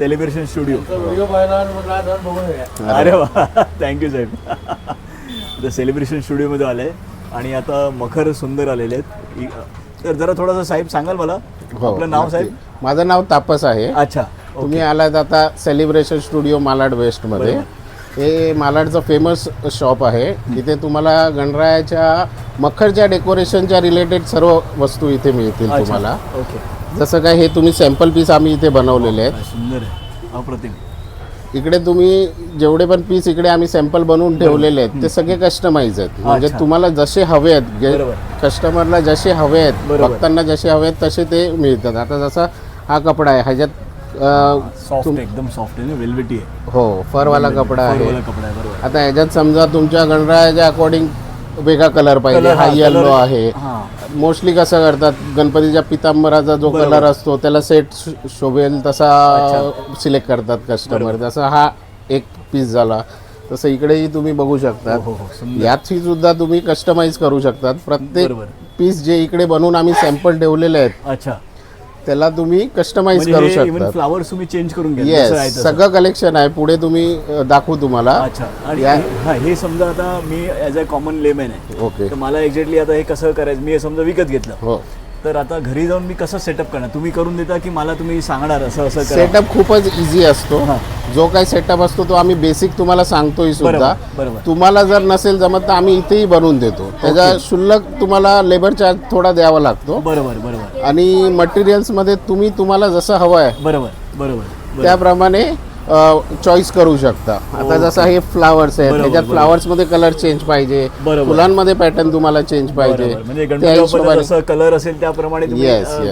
Celebration studio. अरे वा. Thank you साहेब. आता सेलिब्रेशन स्टुडिओमध्ये आलं आहे आणि आता मखर सुंदर आलेले आहेत. तर जरा थोडंसं साहेब सांगाल मला? हो, आपलं नाव. साहेब? माझं नाव तापस आहे. अच्छा तुम्ही आलात आता सेलिब्रेशन स्टुडिओ मालाड वेस्टमध्ये हे मालाडचं फेमस शॉप आहे. इथे तुम्हाला गणरायाच्या मखरच्या डेकोरेशनच्या रिलेटेड सर्व वस्तू इथे मिळतील. तुम्हाला. ओके. जसं काय हे तुम्ही सॅम्पल पीस आम्ही इथे बनवलेले आहेत. सुंदर आहे. अप्रतिम. इकडे तुम्ही जेवढे पण पीस इकडे आम्ही सॅम्पल बनवून ठेवलेले आहेत ते सगळे कस्टमाइज आहेत. म्हणजे. तुम्हाला जसे हवे आहेत बरोबर. कस्टमरला जसे हवे आहेत बरोबर. भक्तांना जसे हवे आहेत तसे ते मिळतात. आता जसा हा कपडा आहे ह्याच्यात अं, सॉफ्ट एकदम सॉफ्ट आहे वेल्वेटी आहे. हो फरवाला कपडा आहे. फरवाला कपडा आहे बरोबर. आता ह्याच्यात समजा तुमच्या गणरायाच्या अकॉर्डिंग वेगळा कलर पाहिजे हा येल्लो आहे. मोस्टली कसं करतात गणपतीच्या पितांबराचा जो. कलर असतो त्याला सेट शोभेल तसा सिलेक्ट करतात कस्टमर जसा हा एक पीस झाला तसं इकडेही तुम्ही बघू शकता. हो, हो, हो. यातही सुद्धा तुम्ही कस्टमाइज करू शकतात. प्रत्येक. पीस जे इकडे बनवून आम्ही सॅम्पल ठेवले आहेत अच्छा. त्याला तुम्ही कस्टमाइज म्हणजे करू शकता. फ्लावर्स तुम्ही चेंज करून येस. सगळं कलेक्शन आहे. पुढे तुम्ही दाखवू तुम्हाला. अच्छा. आणि या- हे समजा आता मी ॲज अ कॉमन लेमॅन आहे. ओके तर मला एक्झॅक्टली आता हे कसं करायचं? मी हे समजा विकत घेतलं. हो. तर आता घरी जाऊन मी कसं सेटअप करणार? तुम्ही करून देता की मला तुम्ही सांगणार असं असं करा? सेटअप खूपच इझी असतो. हां. जो काही सेटअप असतो तो आम्ही बेसिक तुम्हाला सांगतोय सुद्धा. बरोबर, बरोबर. तुम्हाला जर नसेल जमत तर आम्ही इथेही बनवून देतो. त्याचा शुल्लक तुम्हाला लेबर चार्ज थोडा द्यावा लागतो. बरोबर बरोबर. आणि मटेरियल्समध्ये तुम्ही तुम्हाला जसं हवं आहे. बरोबर बरोबर बरोबर. त्याप्रमाणे चॉईस करू शकता आता जसं हे फ्लावर्स आहेत त्याच्यात बरोबर. फ्लावर्समध्ये कलर चेंज पाहिजे. फुलांमध्ये पॅटर्न तुम्हाला चेंज पाहिजे बरोबर. म्हणजे त्या हिशोबाने कलर असेल त्याप्रमाणे.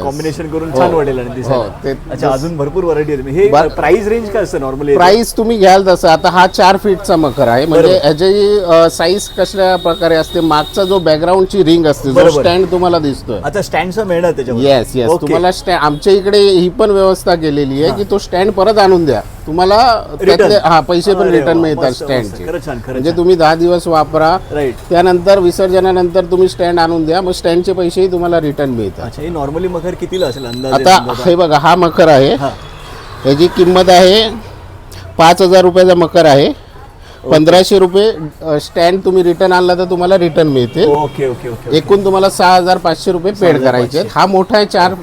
कॉम्बिनेशन करून हो. छान वाटेल हो, अच्छा अजून भरपूर व्हरायटी आहे हे प्राइस रेंज काय असतं नॉर्मली प्राइस तुम्ही घ्याल तसं आता हा चार फीटचा मकर आहे म्हणजे. ह्याची साईज कशा प्रकारे असते मागचा जो बॅकग्राऊंडची रिंग असते जो. स्टँड तुम्हाला दिसतोय आता स्टँडचं मिळणार त्याच्यावर येस येस. तुम्हाला स्टँड आमच्या इकडे ही पण व्यवस्था केलेली आहे की तो स्टँड परत आणून द्या तुम्हाला त्यातले हा पैसे पण अरे रिटर्न वा, मिळतात मस्त, मस्त. स्टँडचे छान म्हणजे छान. तुम्ही दहा दिवस वापरा त्यानंतर विसर्जनानंतर तुम्ही स्टँड आणून द्या मग स्टँडचे पैसेही तुम्हाला रिटर्न मिळतात. अच्छा हे नॉर्मली मखर कितीला असेल अंदाज? आता हे बघा हा मकर आहे. हा. याची किंमत आहे पाच हजार रुपयाचा मकर आहे. पंधराशे रुपये स्टँड तुम्ही रिटर्न आणला तर तुम्हाला रिटर्न मिळते. ओके ओके ओके एकूण तुम्हाला सहा हजार पाचशे रुपये पेड करायचे आहेत. हा मोठा आहे चार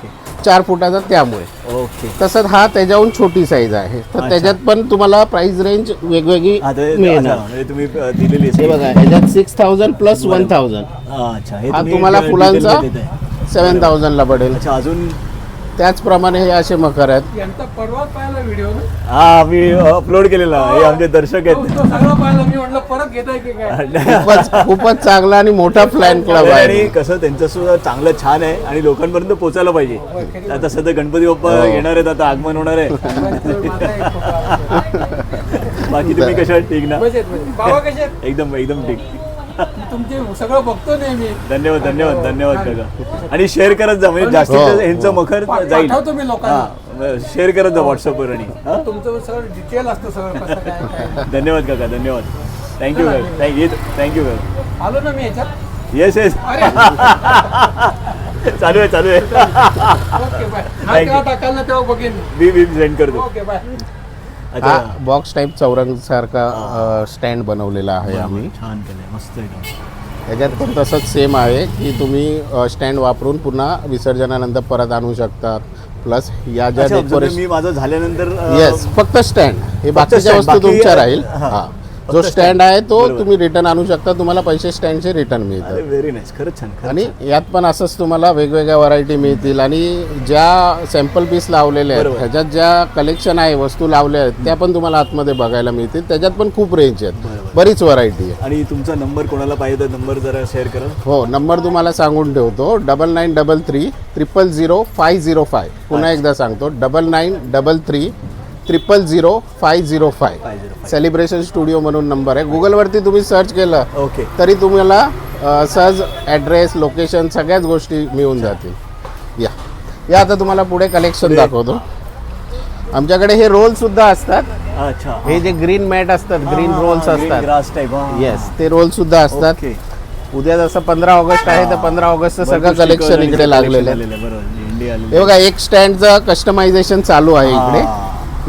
चार फुटाचा त्यामुळे. ओके. तसंच हा त्याच्याहून छोटी साईज आहे. तर त्याच्यात पण तुम्हाला प्राइस रेंज वेगवेगळी हा ते- मिळणार. अच्छा, म्हणजे तुम्ही अ, दिलेली हे आहे बघा ह्याच्यात six thousand plus one thousand अच्छा हे हा तुम्ही तुम्हाला फुलांचा मध्ये देताय. सेवन थाउजंडला पडेल. अच्छा अजून त्याचप्रमाणे हे असे मकर आहेत. यांचा परवाच पाहिला व्हिडिओ ना? हा मी अपलोड केलेला. हे आमचे दर्शक तो आहेत. तो सगळं पाहिलं मी म्हटलं परत घेताय की काय? खूपच खूपच चांगला आणि मोठा प्लॅन क्लब आणि आहे. कसं त्यांचं सुद्धा चांगलं छान आहे आणि लोकांपर्यंत पोचायला पाहिजे. आता सध्या गणपती बाप्पा हो. येणार आहेत आता आगमन होणार आहे. माझा एक फोटो बाकी तुम्ही कशा आहात? ठीक ना? मजेत मजेत. बाबा कसे आहेत? एकदम एकदम ठीक. तुमचे सगळं बघतो नेहमी. धन्यवाद धन्यवाद धन्यवाद काका आणि शेअर करत जा म्हणजे जास्तीत हो, जास्त ह्यांचं मखर जाईल. पाठवतो मी लोकांना. हा शेअर करत जा व्हॉट्सअपवर आणि हा? तुमचं सगळं डिटेल असतं सगळं कसं काय काय. धन्यवाद काका धन्यवाद. थँक्यू थँक्यू थँक्यू काका. आलो ना मी याच्यात? येस येस अरे. चालू आहे चालू आहे. Okay bye. हा Thank तेव्हा you. टाकाल ना तेव्हा बघेन मी. मी सेंड करतो. Okay bye. हा बॉक्स टाईप चौरंग सारखा स्टँड बनवलेला आहे आम्ही. छान केलंय मस्त एकदम. त्याच्यात पण तसंच सेम आहे की तुम्ही स्टँड वापरून पुन्हा विसर्जनानंतर परत आणू शकतात. प्लस या ज्या डेकोरेशन म्हणजे मी माझं झाल्यानंतर येस फक्त स्टँड हे बाकीच्या वस्तू तुमच्या राहील. हा. जो. स्टँड आहे तो. तुम्ही रिटर्न आणू शकता तुम्हाला पैसे स्टँडचे रिटर्न मिळतात. व्हेरी नाईस खरंच छान आणि यात पण असंच तुम्हाला वेगवेगळ्या व्हरायटी मिळतील. आणि ज्या सॅम्पल पीस लावलेले आहेत. ह्याच्यात ज्या कलेक्शन आहे वस्तू लावल्या आहेत त्या पण तुम्हाला आतमध्ये बघायला मिळतील. त्याच्यात पण खूप रेंज आहेत. बरीच व्हरायटी आहे. आणि तुमचा नंबर कोणाला पाहिजे तर नंबर जरा शेअर करा. हो नंबर तुम्हाला सांगून ठेवतो. Double nine double three triple zero five zero five पुन्हा एकदा सांगतो. Double nine double three triple zero five zero five 505. Celebration studio म्हणून नंबर आहे. गुगलवरती तुम्ही सर्च केलं ओके तरी तुम्हाला सहज ॲड्रेस लोकेशन सगळ्याच गोष्टी मिळून जातील. या. या आता तुम्हाला पुढे कलेक्शन. दाखवतो. आमच्याकडे हे रोल सुद्धा असतात. अच्छा हे जे ग्रीन मॅट असतात ग्रीन रोल्स असतात. येस ते रोल सुद्धा असतात. उद्या जसं पंधरा ऑगस्ट आहे तर पंधरा ऑगस्टचं सगळं कलेक्शन इकडे लागलेलं आहे. हे बघा एक स्टँडचं कस्टमायझेशन चालू आहे इकडे.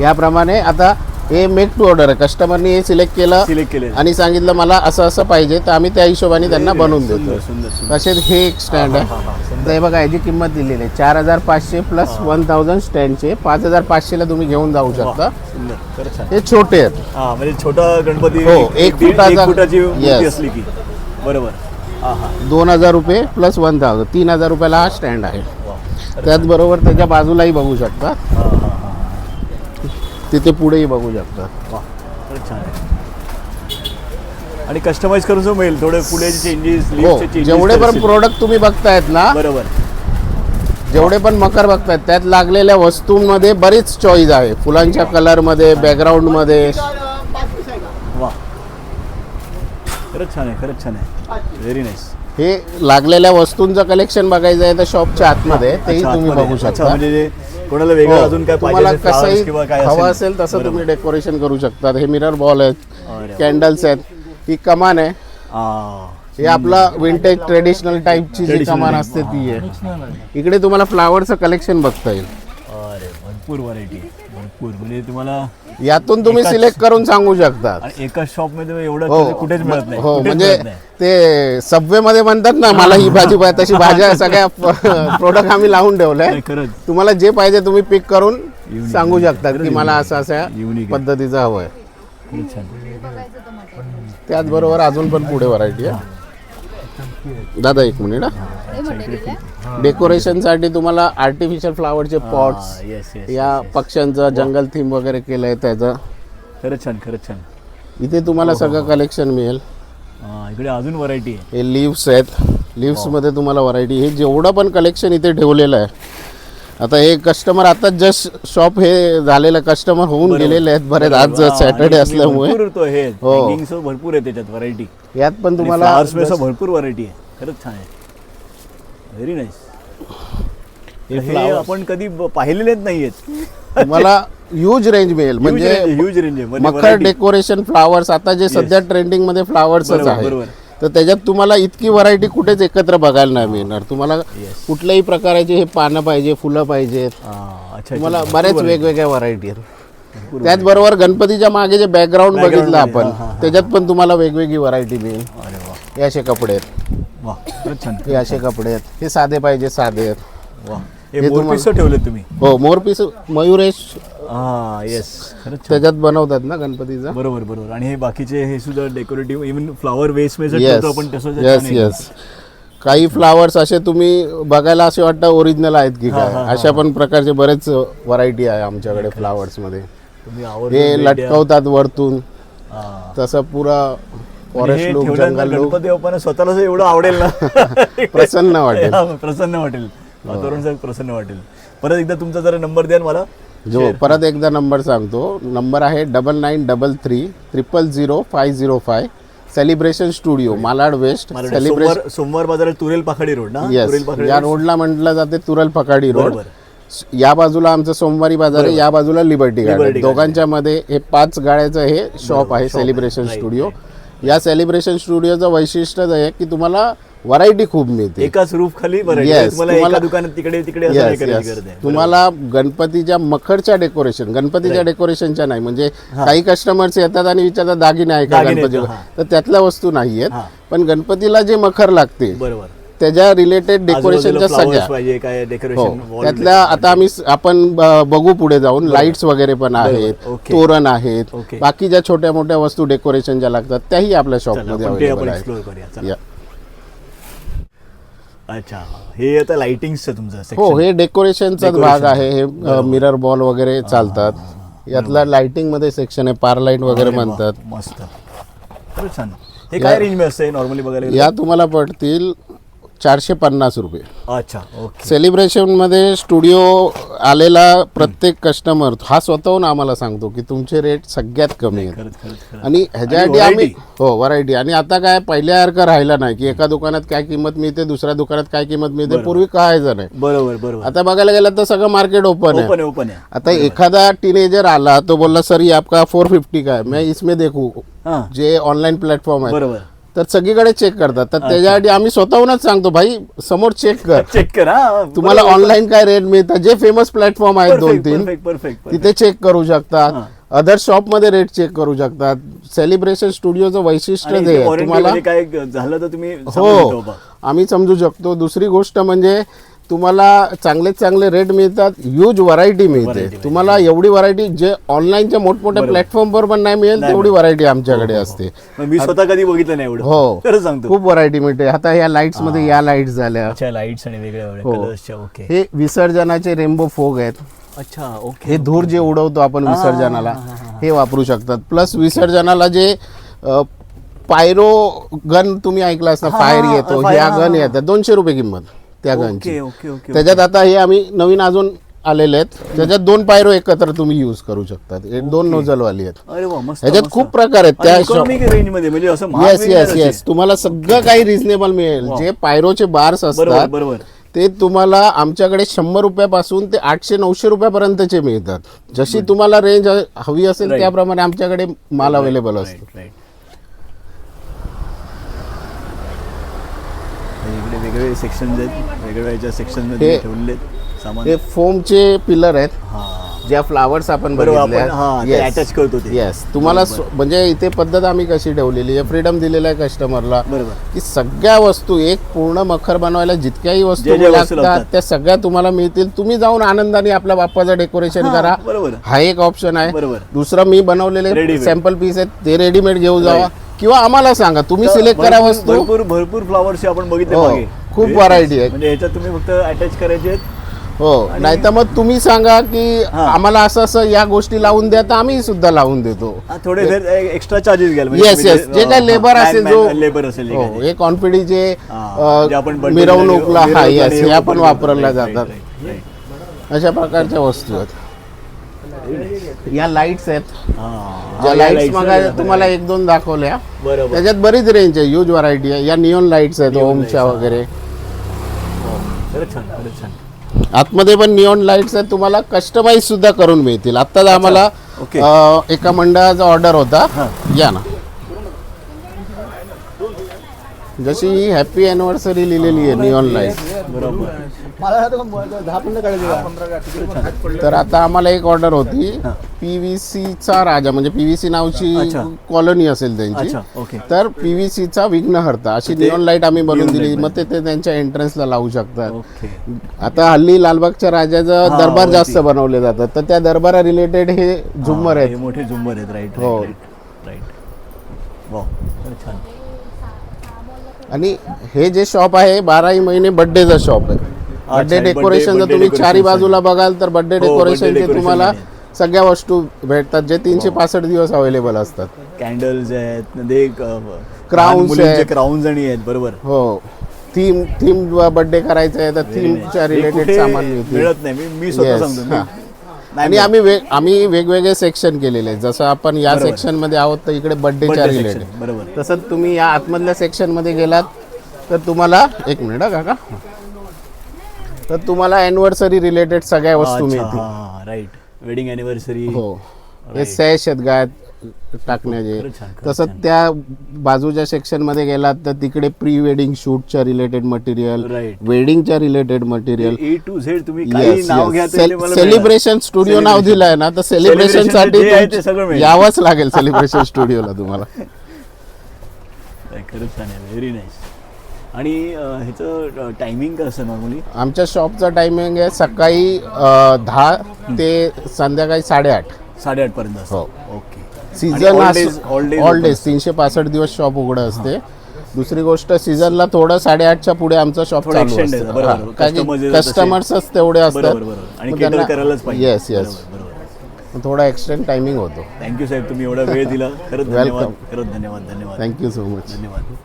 याप्रमाणे आता हे मेक टू ऑर्डर आहे. कस्टमरनी हे सिलेक्ट केलं सिलेक्ट केले आणि सांगितलं मला असं असं पाहिजे तर आम्ही त्या हिशोबाने त्यांना बनवून देतो. तसेच हे एक स्टँड आहे. तर हे बघा याची किंमत दिलेली आहे. चार हजार पाचशे प्लस वन थाउजंड स्टँडचे पाच हजार पाचशेला तुम्ही घेऊन जाऊ शकता. हे छोटे आहेत. म्हणजे छोटा गणपती हो, एक- फुटाचा- की. बरोबर. दोन हजार रुपये प्लस वन थाउजंड तीन हजार रुपयाला हा स्टँड आहे. त्याचबरोबर त्याच्या बाजूलाही बघू शकता. तिथे पुढेही बघू शकता. वा खरंच छान आहे. आणि कस्टमाइज करून जो मिळेल थोडे चेंजेस हो जेवढे पण प्रोडक्ट तुम्ही बघतायत ना बरोबर. जेवढे पण मकर बघतायत त्यात लागलेल्या वस्तूंमध्ये बरीच चॉईस आहे. फुलांच्या कलरमध्ये बॅकग्राऊंडमध्ये वा. खरंच छान आहे खरंच छान आहे. व्हेरी नाईस हे लागलेल्या वस्तूंचं कलेक्शन बघायचं आहे तर शॉपच्या आतमध्ये तेही तुम्ही बघू शकता. म्हणजे कोणाला वेगळं हो, अजून काय तुम्हाला पाहिजे flowers कसंही किंवा काय हवं असेल तसं तुम्ही डेकोरेशन करू शकता. हे मिरर बॉल आहेत अरे वा. कॅन्डल्स आहेत. ही कमान आहे. आ, हे आपला विंटेज ट्रेडिशनल टाईपची जी Traditional कमान type. असते ती आहे. इकडे तुम्हाला फ्लावरचं कलेक्शन बघता येईल. अरे भरपूर व्हरायटी भरपूर म्हणजे तुम्हाला यातून तुम्ही एकाच- सिलेक्ट करून सांगू शकता. आणि एका शॉपमध्ये एवढं हो. कुठेच मिळत नाही. हो कुठेच म्हणजे मिळत नाही. ते सबवे मध्ये म्हणतात ना मला ही भाजी पाहिजे. तशी भाज्या सगळ्या प्रोडक्ट आम्ही लावून ठेवलंय. नाही, खरंच. तुम्हाला जे पाहिजे तुम्ही पिक करून Unique. सांगू शकता की खरंच मला. असं अशा Unique आहे. पद्धतीचं हवं आहे खूप छान. त्याचबरोबर अजून पण पुढे व्हरायटी आहे. दादा एक मिनिट डेकोरेशन साठी तुम्हाला आर्टिफिशियल फ्लावरचे पॉट्स येस येस या पक्ष्यांचं जंगल थीम वगैरे केलंय त्याचं. खरंच छान खरंच छान. इथे तुम्हाला सगळं कलेक्शन मिळेल. हा, इकडे अजून व्हरायटी आहे. हे लिव्स आहेत. लिव्समध्ये तुम्हाला व्हरायटी हे जेवढं पण कलेक्शन इथे ठेवलेलं आहे. आता हे कस्टमर आता जस्ट शॉप हे झालेलं कस्टमर होऊन गेलेले आहेत बरेच आज हा, आणि सॅटर्डे असल्यामुळे. भरपूर तो हे हो. hangings भरपूर आहे त्याच्यात व्हरायटी यात पण तुम्हाला तुम्हाला भरपूर व्हरायटी आहे. खरंच छान आहे. व्हेरी नाईस हे हे flowers. आपण कधी ब- पाहिलेलेच नाहीयेत. तुम्हाला ह्यूज रेंज मिळेल. म्हणजे ह्यूज रेंज आहे. variety. डेकोरेशन फ्लावर्स आता जे सध्या ट्रेंडिंगमध्ये फ्लावर्सच बरोबर, आहे बरोबर. तर त्याच्यात तुम्हाला इतकी व्हरायटी कुठेच एकत्र बघायला नाही मिळणार. तुम्हाला. कुठल्याही प्रकाराचे हे पानं पाहिजे फुलं पाहिजेत हा, अच्छा तुम्हाला अच्छा. बऱ्याच वेगवेगळ्या व्हरायटी आहेत. त्याचबरोबर गणपतीच्या मागे जे बॅकग्राऊंड Background बघितलं आपण. त्याच्यात पण तुम्हाला वेगवेगळी व्हरायटी मिळेल. अरे वा. हे असे कपडे आहेत. वा खरंच छान. हे असे कपडे आहेत. हे साधे पाहिजे साधे आहेत. वा. हे हे तुम्हाला- मोरपीस ठेवले तुम्ही? हो मोरपीस मयुरेश हा येस खरंच छान. त्याच्यात बनवतात ना गणपतीचा? बरोबर बरोबर. आणि हे बाकीचे हे सुद्धा डेकोरेटिव्ह इव्हन फ्लॉवर वेस्ट ठेवतो आपण तसं येस येस काही फ्लावर्स असे तुम्ही बघायला असे वाटतं ओरिजिनल आहेत की काय. अशा पण प्रकारचे बरेच व्हरायटी आहे आमच्याकडे फ्लावर्समध्ये. तुम्ही आवर्जून हे. लटकवतात वरतून. तसं पुरा फॉरेस्ट लुक जंगल लुक. गणपती बाप्पांना स्वतःला एवढं आवडेल ना. प्रसन्न वाटेल. हा, प्रसन्न वाटेल. वातावरण सगळं प्रसन्न वाटेल. परत एकदा तुमचा जरा नंबर द्याल मला. जो परत एकदा नंबर सांगतो. नंबर आहे double nine double three triple zero five zero five. Celebration studio Malad west. Celebration सोमवार बाजारात तुरेल पाखाडी रोड ना? पाखाडी या रोडला म्हटलं जाते तुरल पकाडी रोड. या बाजूला आमचं सोमवारी बाजार आहे या बाजूला लिबर्टी गार्डन. दोघांच्या मध्ये हे पाच गाड्याचं हे शॉप आहे सेलिब्रेशन स्टुडिओ. या सेलिब्रेशन स्टुडिओचं वैशिष्ट्य आहे की तुम्हाला व्हरायटी खूप मिळते. एकाच रूफ खाली. Yes, तुम्हाला दुकानात तिकडे तिकडे तुम्हाला गणपतीच्या मखरच्या डेकोरेशन गणपतीच्या डेकोरेशनच्या नाही. म्हणजे काही कस्टमर्स येतात आणि विचारतात दागिने आहे का गणपती. तर त्यातल्या वस्तू नाही आहेत. पण गणपतीला जे मखर लागते बरोबर. त्याच्या रिलेटेड डेकोरेशनच्या सगळ्या. पाहिजे काय हो. त्यातल्या आता आम्ही स- आपण ब- बघू पुढे जाऊन. लाईट्स वगैरे पण आहेत ओके. तोरण आहेत. ओके. बाकी ज्या छोट्या मोठ्या वस्तू डेकोरेशन ज्या लागतात त्याही आपल्या शॉपमध्ये ते अवेलेबल आपण आहेत. करूया चला. अच्छा हे आता लाइटिंगचं तुमचं हो section. हे डेकोरेशनचाच Decoration. भाग आहे. हे मिरर बॉल वगैरे चालतात. यातला लाइटिंगमध्ये सेक्शन आहे पार लाइट वगैरे अरे वा, म्हणतात. मस्त. छान. हे काय रेंजमध्ये असते नॉर्मली बघायला गेलं? या तुम्हाला पडतील चारशे पन्नास रुपये. अच्छा ओके. सेलिब्रेशनमध्ये स्टुडिओ आलेला प्रत्येक कस्टमर हा स्वतःहून आम्हाला सांगतो की तुमचे रेट सगळ्यात कमी आहेत. आणि ह्याच्यासाठी आम्ही. हो व्हरायटी आणि आता काय पहिल्यासारखं राहिलं नाही की एका दुकानात काय किंमत मिळते दुसऱ्या दुकानात काय किंमत मिळते पूर्वी काय नाही. बरोबर बरोबर. आता बघायला गेलं तर सगळं मार्केट ओपन आहे. ओपन आहे आता एखादा टीनेजर आला तो बोलला सर आपका फोर फिफ्टी का है मैं इसमें देखू. जे ऑनलाईन प्लॅटफॉर्म आहे. बरोबर. तर सगळीकडे चेक करतात. तर त्याच्यासाठी आम्ही स्वतःहूनच सांगतो भाई समोर चेक कर. चेक कर तुम्हाला ऑनलाईन काय रेट मिळतात जे फेमस प्लॅटफॉर्म आहेत दोन तीन परफेक्ट तिथे चेक करू शकतात. अदर शॉपमध्ये रेट चेक करू शकतात. सेलिब्रेशन स्टुडिओचं वैशिष्ट्य आहे. तुम्हाला काय झालं तर तुम्ही हो. आम्ही समजू शकतो. दुसरी गोष्ट म्हणजे तुम्हाला चांगले चांगले रेट मिळतात ह्यूज व्हरायटी मिळते. तुम्हाला एवढी व्हरायटी जे ऑनलाईनच्या मोठमोठ्या प्लॅटफॉर्मवर पण नाही मिळेल तेवढी व्हरायटी आमच्याकडे असते. मग मी स्वतः कधी बघितलं नाही एवढं. हो. सांगतो. खूप व्हरायटी मिळते. आता या लाईट्समध्ये या लाईट्स झाल्या. लाईट्स आणि वेगळ्या हो. हे विसर्जनाचे रेनबो फोग आहेत. अच्छा ओके हे धूर जे उडवतो आपण विसर्जनाला हे वापरू शकतात. प्लस विसर्जनाला जे पायरो गन तुम्ही ऐकला असता फायर येतो ह्या हा, गन येतात. दोनशे रुपये किंमत. त्या गनची ओके ओके ओके. त्याच्यात आता हे आम्ही नवीन अजून आलेले आहेत. त्याच्यात दोन पायरो एकत्र तुम्ही युज करू शकतात. हे दोन नोझल वाली आहेत. अरे वा मस्त ह्याच्यात खूप प्रकार आहेत. त्या इकॉनॉमिक रेंजमध्ये म्हणजे असं महाग येस येस येस तुम्हाला सगळं काही रिझनेबल मिळेल. जे पायरोचे बार्स बरोबर असतात बरोबर ते तुम्हाला आमच्याकडे शंभर रुपयापासून ते आठशे नऊशे रुपयापर्यंतचे मिळतात. जशी तुम्हाला रेंज हवी असेल. त्याप्रमाणे आमच्याकडे माल अवेलेबल असतो. राईट राईट वेगवेगळे सेक्शन आहेत. वेगवेगळ्या सेक्शनमध्ये हे- ठेवलेले आहेत. सामान हे फोमचे पिलर आहेत. हा. ज्या फ्लावर्स आपण हा, attach करतो. येस तुम्हाला म्हणजे इथे पद्धत आम्ही कशी ठेवलेली आहे? फ्रीडम दिलेला आहे कस्टमरला की सगळ्या वस्तू एक पूर्ण मखर बनवायला जितक्याही वस्तू लागतात. त्या सगळ्या तुम्हाला मिळतील. तुम्ही जाऊन आनंदाने आपल्या बाप्पाचं डेकोरेशन करा. हा एक ऑप्शन आहे. दुसरं मी बनवलेले. सॅम्पल पीस आहेत. ते रेडीमेड घेऊ जावा. किंवा आम्हाला सांगा तुम्ही सिलेक्ट करा वस्तू. भरपूर भरपूर फ्लॉवर्स आपण बघितले हो, खूप nice. आहे. म्हणजे ह्याच्यात तुम्ही फक्त अटॅच करायचे. हो नाही तर मग तुम्ही सांगा की हा. आम्हाला असं असं या गोष्टी लावून द्या तर आम्ही सुद्धा लावून देतो. हा, थोडे एक्स्ट्रा चार्जेस घ्याल येस येस जे काही लेबर असेल जो लेबर असेल हो. हे कॉन्फिडीचे हा, जे मिरवणूकला हा येस हे ह्या पण. वापरल्या जातात. अशा प्रकारच्या वस्तू आहेत. या लाईट्स आहेत. हा, ज्या हा, या लाईट्स मग तुम्हाला एक दोन दाखवल्या. बरोबर. त्याच्यात बरीच रेंज आहे. ह्यूज व्हरायटी आहे. या निऑन लाईट्स आहेत ओमच्या वगैरे. खरंच छान छान. आतमध्ये पण निऑन लाईट्स आहेत तुम्हाला कस्टमाइज सुद्धा करून मिळतील. आत्ताच आम्हाला ओके. अं, एका मंडळाचा ऑर्डर होता. या ना. जशी ही हॅपी अॅनिव्हर्सरी लिहिलेली आहे निऑन लाइट बरोबर. तर आता आम्हाला एक ऑर्डर होती. पीव्हीसीचा राजा म्हणजे पीव्हीसी नावची अच्छा. कॉलनी असेल त्यांची. अच्छा ओके. तर पीव्हीसीचा विघ्नहर्ता अशी निऑन लाइट आम्ही बनवून दिली. मग ते ते त्यांच्या एंट्रन्सला लावू शकतात. ओके. आता हल्ली लालबागच्या राजाचं हा, दरबार वरती. जास्त बनवले जातात. तर त्या दरबारा रिलेटेड हे झुम्मर आहेत. मोठे झुंबर आहेत. राईट हो. राईट वा छान. आणि हे जे शॉप आहे बाराही महिने बर्थडेचं शॉप आहे. बर्थडे birthday- डेकोरेशन birthday तुम्ही चारी decoration. बाजूला बघाल तर बर्थडे हो, birthday डेकोरेशनचे decoration तुम्हाला आहे. सगळ्या वस्तू भेटतात जे तीनशे पासष्ट दिवस अवेलेबल असतात. कॅन्डल्स आहेत ते आहेत. क्राऊन्स आणि आहेत बरोबर. हो. थीम थीम बर्थडे करायचं आहे तर थीमच्या रिलेटेड सामान मिळत नाही. मी स्वतः सांगतो आणि आम्ही वेग आम्ही वेगवेगळे सेक्शन केलेले आहेत. जसं आपण या सेक्शनमध्ये आहोत तर इकडे बर्थडेच्या रिलेटेड बरोबर. तसंच तुम्ही या आतमधल्या सेक्शनमध्ये गेलात तर तुम्हाला एक मिनिट काका. तर तुम्हाला अॅनिव्हर्सरी रिलेटेड सगळ्या वस्तू मिळतील. राईट वेडिंग अॅनिव्हर्सरी हो. हे आहेत गायत टाकण्याचे. तसंच त्या बाजूच्या सेक्शनमध्ये गेलात तर तिकडे प्री वेडिंग शूटच्या related material. वेडिंगच्या related material A to Z तुम्ही सेलिब्रेशन स्टुडिओ नाव. दिलंय ना तर सेलिब्रेशनसाठी आहे. यावंच लागेल सेलिब्रेशन स्टुडिओला तुम्हाला. खरंच आहे. व्हेरी नाईस आणि ह्याचं टायमिंग कसं नॉर्मली आमच्या शॉपचा टायमिंग आहे सकाळी अं, दहा ते संध्याकाळी साडेआठ. साडेआठ पर्यंत असतं. हो. Okay. Season all days- all days all open days तीनशे पासष्ट दिवस शॉप उघडं असते. दुसरी गोष्ट सीझनला थोडं साडेआठच्या पुढे आमचं शॉप थोडं चालू extend आहे, असतं बरोबर. कारण Customers की येतात तसे. कस्टमर्सच तेवढे असतात. बरोबर बरोबर. आणि करायलाच पाहिजे. येस येस बरोबर बरोबर. थोडा एक्सटेंड टायमिंग होतो. थँक्यू साहेब. तुम्ही एवढा वेळ दिला. खरंच धन्यवाद. Welcome. खरंच धन्यवाद धन्यवाद. थँक्यू सो मच धन्यवाद.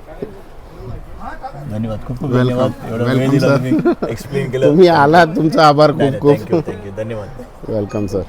धन्यवाद. खूप खूप धन्यवाद. वेळ दिला तुम्ही एक्सप्लेन केलं. तुम्ही तुमचा आभार खूप खूप. थँक्यू थँक्यू धन्यवाद. Welcome sir